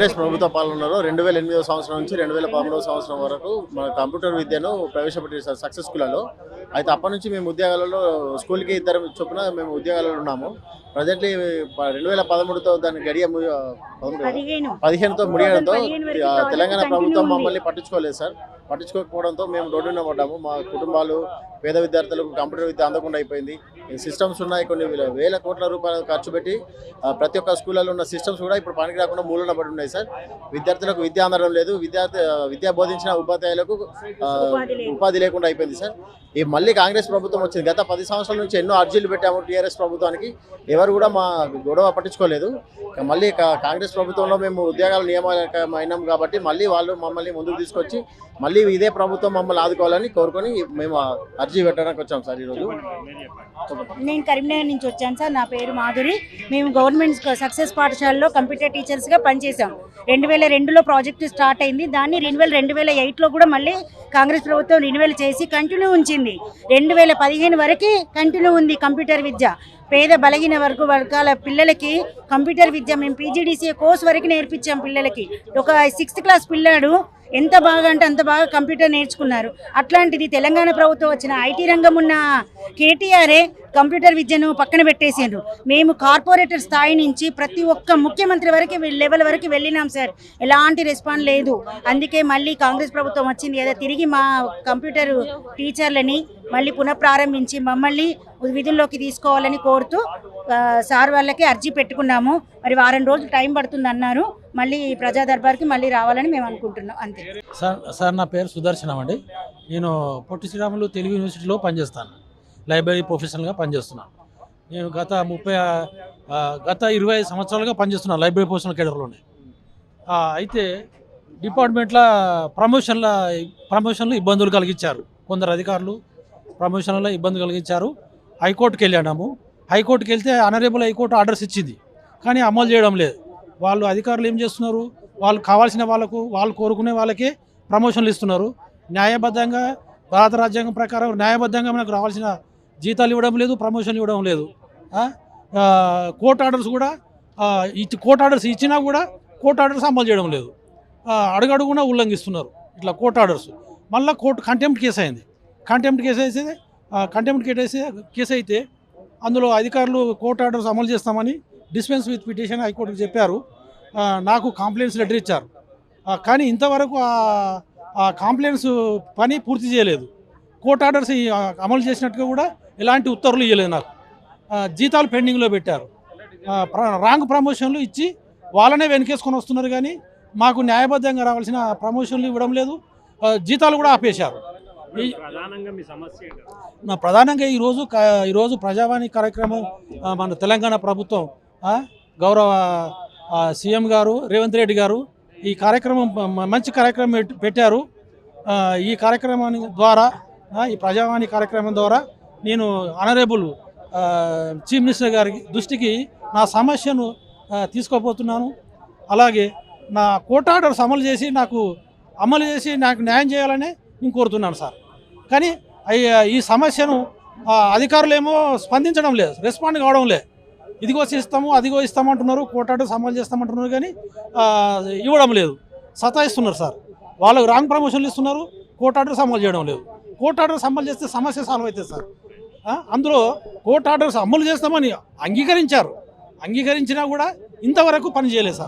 కాంగ్రెస్ ప్రభుత్వ పాలనలో రెండు వేల ఎనిమిదవ సంవత్సరం నుంచి రెండు వేల పదమూడవ సంవత్సరం వరకు మన కంప్యూటర్ విద్యను ప్రవేశపెట్టారు సార్ సక్సెస్ స్కూళ్ళలో. అయితే అప్పటి నుంచి మేము ఉద్యోగాలలో స్కూల్కి ఇద్దరు చొప్పున మేము ఉద్యోగాలలో ఉన్నాము. ప్రజెంట్లీ రెండు వేల పదమూడుతో దాని గడియ పదిహేనుతో ముడియడంతో తెలంగాణ ప్రభుత్వం. మమ్మల్ని పట్టించుకోలేదు సార్. పట్టించుకోకపోవడంతో మేము రోడ్డున పడ్డాము. మా కుటుంబాలు పేద విద్యార్థులకు కంప్యూటర్ విద్య అందకుండా అయిపోయింది. సిస్టమ్స్ ఉన్నాయి కొన్ని వేల- వేల కోట్ల రూపాయలు ఖర్చు పెట్టి ప్రతి ఒక్క స్కూళ్ళలో ఉన్న సిస్టమ్స్ కూడా ఇప్పుడు పనికి రాకుండా మూలన పడి ఉన్నాయి సార్. విద్యార్థులకు విద్య అందడం లేదు విద్యార్థి విద్యా విద్య బోధించిన ఉపాధ్యాయులకు ఉపాధి లేకుండా అయిపోయింది సార్. ఈ మళ్ళీ కాంగ్రెస్ ప్రభుత్వం వచ్చింది. గత పది సంవత్సరాల నుంచి ఎన్నో అర్జీలు పెట్టాము టీఆర్ఎస్ ప్రభుత్వానికి. ఎవరు కూడా మా గొడవ పట్టించుకోలేదు. మళ్ళీ కాంగ్రెస్ ప్రభుత్వంలో మేము ఉద్యోగాల నియామకం అయినాం కాబట్టి మళ్ళీ వాళ్ళు మమ్మల్ని ముందుకు తీసుకొచ్చి మళ్ళీ ఇదే ప్రభుత్వం మమ్మల్ని ఆదుకోవాలని కోరుకొని మేము అర్జీ పెట్టడానికి వచ్చాం సార్ ఈరోజు. నేను కరీంనగర్ నుంచి వచ్చాను సార్. నా పేరు మాధురి. మేము గవర్నమెంట్ సక్సెస్ పాఠశాలలో కంప్యూటర్ టీచర్స్గా పనిచేసాం రెండు వేల రెండులో ప్రాజెక్టు స్టార్ట్ అయింది. దాన్ని రెన్యువల్ రెండు వేల ఎయిట్లో కూడా మళ్ళీ కాంగ్రెస్ ప్రభుత్వం రెన్యువల్ చేసి కంటిన్యూ ఉంచింది. రెండు వేల పదిహేను వరకు కంటిన్యూ ఉంది కంప్యూటర్ విద్య. పేద బలహీన వర్గ వర్గాల పిల్లలకి కంప్యూటర్ విద్య. మేము పీజీడీసీ కోర్స్ వరకు నేర్పించాం పిల్లలకి. ఒక సిక్స్త్ క్లాస్ పిల్లాడు ఎంత బాగా అంటే అంత బాగా కంప్యూటర్ నేర్చుకున్నారు. అట్లాంటిది తెలంగాణ ప్రభుత్వం వచ్చిన ఐటీ రంగం ఉన్న కేటీఆరే కంప్యూటర్ విద్యను పక్కన పెట్టేసిండ్రు. మేము కార్పొరేటర్ స్థాయి నుంచి ప్రతి ఒక్క ముఖ్యమంత్రి వరకు లెవెల్ వరకు వెళ్ళినాం సార్. ఎలాంటి రెస్పాన్స్ లేదు. అందుకే మళ్ళీ కాంగ్రెస్ ప్రభుత్వం వచ్చింది కదా తిరిగి మా కంప్యూటర్ టీచర్లని మళ్ళీ పునఃప్రారంభించి మమ్మల్ని విధుల్లోకి తీసుకోవాలని కోరుతూ సార్ వాళ్ళకి అర్జీ పెట్టుకున్నాము. మరి వారం రోజులు టైం పడుతుంది అన్నారు మళ్ళీ ప్రజా దర్బార్కి మళ్ళీ రావాలని మేము అనుకుంటున్నాం. అంతే. సార్ సార్ నా పేరు సుదర్శనం అండి నేను పొట్టి శ్రీరాములు తెలుగు యూనివర్సిటీలో పనిచేస్తాను. లైబ్రరీ ప్రొఫెషనల్గా పనిచేస్తున్నాను నేను గత ముప్పై గత ఇరవై సంవత్సరాలుగా పనిచేస్తున్నాను లైబ్రరీ ప్రొఫెషనల్ కేడర్లోనే. అయితే డిపార్ట్మెంట్లో ప్రమోషన్ల ప్రమోషన్లు ఇబ్బందులు కలిగించారు. కొందరు అధికారులు ప్రమోషన్ల ఇబ్బంది కలిగించారు. హైకోర్టుకి వెళ్ళాము. హైకోర్టుకి వెళ్తే అనరేబుల్ హైకోర్టు ఆర్డర్స్ ఇచ్చింది. కానీ అమలు చేయడం లేదు. వాళ్ళు అధికారులు ఏం చేస్తున్నారు? వాళ్ళు కావాల్సిన వాళ్ళకు వాళ్ళు కోరుకునే వాళ్ళకే ప్రమోషన్లు ఇస్తున్నారు. న్యాయబద్ధంగా భారత రాజ్యాంగం ప్రకారం న్యాయబద్ధంగా మనకు రావాల్సిన జీతాలు ఇవ్వడం లేదు ప్రమోషన్లు ఇవ్వడం లేదు. కోర్ట్ ఆర్డర్స్ కూడా ఇచ్చి కోర్ట్ ఆర్డర్స్ ఇచ్చినా కూడా కోర్ట్ ఆర్డర్స్ అమలు చేయడం లేదు. అడుగడుగునా ఉల్లంఘిస్తున్నారు. ఇట్లా కోర్ట్ ఆర్డర్స్ మళ్ళీ కోర్టు కంటెంప్ట్ కేసు అయింది. కంటెంప్ట్ కేసు అయితే కంటెంప్ట్ కేసు కేసు అయితే అందులో అధికారులు కోర్ట్ ఆర్డర్స్ అమలు చేస్తామని డిస్పెన్స్ విత్ పిటిషన్ హైకోర్టుకు చెప్పారు. నాకు కాంప్లైంట్స్ లెటర్ ఇచ్చారు. కానీ ఇంతవరకు ఆ- ఆ కాంప్లైంట్స్ పని పూర్తి చేయలేదు. కోర్ట్ ఆర్డర్స్ అమలు చేసినట్టుగా కూడా ఎలాంటి ఉత్తర్వులు ఇవ్వలేదు నాకు. జీతాలు పెండింగ్లో పెట్టారు. రాంగ్ ప్రమోషన్లు ఇచ్చి వాళ్ళనే వెనకేసుకొని వస్తున్నారు కానీ మాకు న్యాయబద్ధంగా రావాల్సిన ప్రమోషన్లు ఇవ్వడం లేదు. జీతాలు కూడా ఆపేశారు. ప్రధానంగా? నా ఈరోజు ఈరోజు ప్రజావాణి కార్యక్రమం మన తెలంగాణ ప్రభుత్వం గౌరవ సీఎం గారు రేవంత్ రెడ్డి గారు ఈ కార్యక్రమం మంచి కార్యక్రమం పెట్- పెట్టారు. ఈ కార్యక్రమాన్ని ద్వారా ఈ ప్రజావాణి కార్యక్రమం ద్వారా నేను ఆనరేబుల్ చీఫ్ మినిస్టర్ గారి దృష్టికి నా సమస్యను తీసుకోపోతున్నాను తీసుకోబోతున్నాను. అలాగే నా కోర్ట్ ఆర్డర్స్ అమలు చేసి నాకు అమలు చేసి నాకు న్యాయం చేయాలని నేను కోరుతున్నాను సార్. కానీ ఈ సమస్యను అధికారులేమో స్పందించడం లేదు రెస్పాండ్ కావడం లేదు. ఇదిగో ఇస్తాము అదిగో ఇస్తామంటున్నారు కోర్ట్ ఆర్డర్స్ అమలు చేస్తామంటున్నారు కానీ ఇవ్వడం లేదు సతాయిస్తున్నారు సార్. వాళ్ళకు రాంగ్ ప్రమోషన్లు ఇస్తున్నారు కోర్ట్ ఆర్డర్స్ అమలు చేయడం లేదు. కోర్టు ఆర్డర్స్ అమలు చేస్తే సమస్య సాల్వ్ అవుతుంది సార్. అందులో కోర్టు ఆర్డర్స్ అమలు చేస్తామని అంగీకరించారు. అంగీకరించినా కూడా ఇంతవరకు పని చేయలేదు సార్.